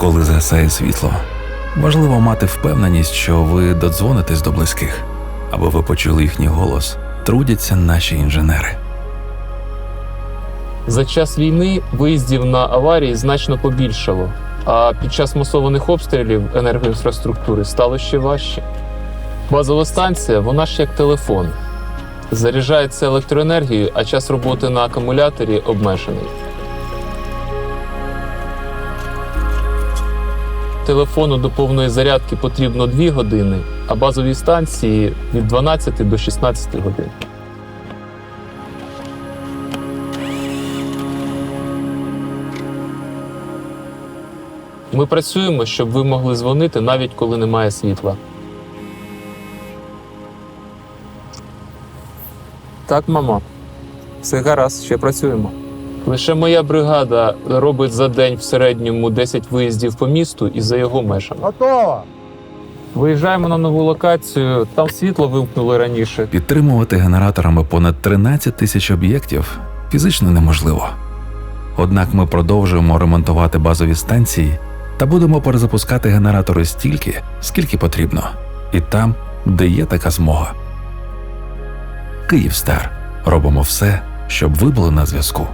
коли згасає світло, важливо мати впевненість, що ви додзвонитесь до близьких, аби ви почули їхній голос, трудяться наші інженери. За час війни виїздів на аварії значно побільшало, а під час масованих обстрілів енергоінфраструктури стало ще важче. Базова станція, вона ж як телефон. Заряджається електроенергією, а час роботи на акумуляторі обмежений. Телефону до повної зарядки потрібно 2 години, а базовій станції від 12 до 16 годин. Ми працюємо, щоб ви могли дзвонити навіть коли немає світла. Так, мама. Все гаразд, ще працюємо. Лише моя бригада робить за день в середньому 10 виїздів по місту і за його межами. Готово! Виїжджаємо на нову локацію, там світло вимкнули раніше. Підтримувати генераторами понад 13 тисяч об'єктів фізично неможливо. Однак ми продовжуємо ремонтувати базові станції та будемо перезапускати генератори стільки, скільки потрібно, і там, де є така змога. Київстар робимо все, щоб ви були на зв'язку.